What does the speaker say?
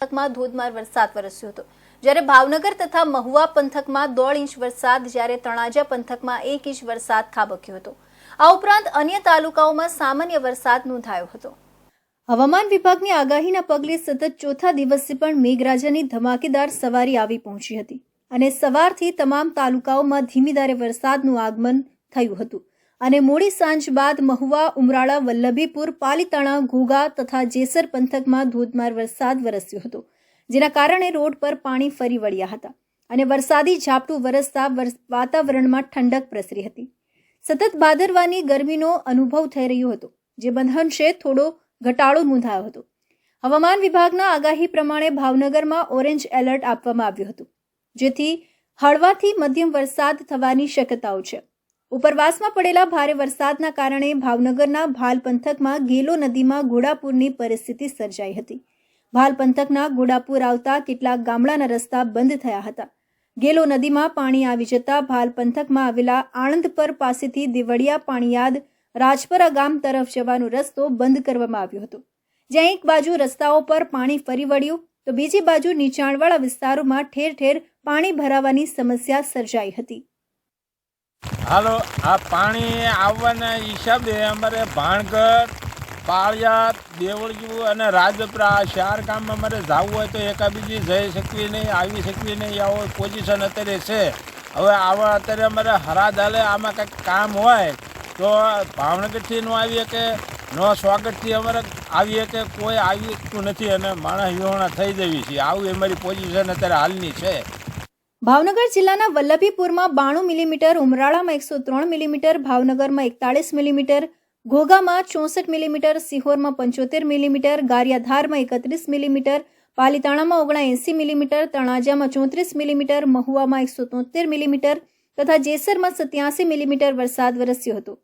પંથકમાં ધોધમાર વરસાદ વરસ્યો હતો. જ્યારે ભાવનગર તથા મહુવા પંથકમાં દોઢ ઇંચ વરસાદ, જ્યારે તણાજા પંથકમાં એક ઇંચ વરસાદ ખાબક્યો હતો. આ ઉપરાંત અન્ય તાલુકાઓમાં સામાન્ય વરસાદ નોંધાયો હતો. હવામાન વિભાગની આગાહીના પગલે સતત ચોથા દિવસે પણ મેઘરાજાની ધમાકેદાર સવારી આવી પહોંચી હતી અને સવારથી તમામ તાલુકાઓમાં ધીમી ધારે વરસાદનું આગમન થયું હતું. અને મોડી સાંજ બાદ મહુવા, ઉમરાળા, વલ્લભીપુર, પાલીતાણા, ઘોઘા તથા જેસર પંથકમાં ધોધમાર વરસાદ વરસ્યો હતો, જેના કારણે રોડ પર પાણી ફરી વળ્યા હતા અને વરસાદી ઝાપટું વરસતા વરસ- વાતાવરણમાં ઠંડક પ્રસરી હતી. સતત ભાદરવાની ગરમીનો અનુભવ થઈ રહ્યો હતો, જે બંધનશે થોડો ઘટાડો નોંધાયો હતો. હવામાન વિભાગના આગાહી પ્રમાણે ભાવનગરમાં ઓરેન્જ એલર્ટ આપવામાં આવ્યું હતું, જેથી હળવાથી મધ્યમ વરસાદ થવાની શક્યતાઓ છે. ઉપરવાસમાં પડેલા ભારે વરસાદના કારણે ભાવનગરના ભાલ પંથકમાં ગેલો નદીમાં ઘોડાપુરની પરિસ્થિતિ સર્જાઈ હતી. ભાલ પંથકના ઘોડાપુર આવતા કેટલાક ગામડાના રસ્તા બંધ થયા હતા. ગેલો નદીમાં પાણી આવી જતા ભાલ પંથકમાં આવેલા આણંદપર પાસેથી દેવળિયા પાણીયાદ રાજપરા ગામ તરફ જવાનો રસ્તો બંધ કરવામાં આવ્યો હતો. જ્યાં એક બાજુ રસ્તાઓ પર પાણી ફરી વળ્યું, તો બીજી બાજુ નીચાણવાળા વિસ્તારોમાં ઠેર ઠેર પાણી ભરાવાની સમસ્યા સર્જાઈ હતી. હાલો, આ પાણી આવવાના હિસાબે અમારે ભાણગઢ, પાળિયાદ, દેવળિયું અને રાજપરા આ ચાર ગામમાં અમારે જવું હોય તો એકાબીજી જઈ શકવી નહીં, આવી શકવી નહીં આવો પોઝિશન અત્યારે છે. હવે આવા અત્યારે અમારે હરાધાલે આમાં કંઈક કામ હોય તો ભાવનગરથી ન આવીએ કે નો સ્વાગતથી અમારે આવીએ કે કોઈ આવી શકતું નથી અને માણસ વિહોણા થઈ જવી છે આવું અમારી પોઝિશન અત્યારે હાલની છે. ભાવનગર જિલ્લાના વલ્લભીપુરમાં બાણું મિલીમીટર, ઉમરાળામાં એકસો ત્રણ મિલીમીટર, ભાવનગરમાં એકતાળીસ મિલીમીટર, ઘોઘામાં ચોસઠ મિલીમીટર, સિહોરમાં પંચોતેર મિલીમીટર, ગારિયાધારમાં એકત્રીસ મિલીમીટર, પાલીતાણામાં ઓગણા એંસી મિલીમીટર તણાજામાં ચોત્રીસ મિલીમીટર, મહુવામાં એકસો તોતેર મિલીમીટર તથા જેસરમાં સત્યાસી મિલીમીટર વરસાદ વરસ્યો હતો.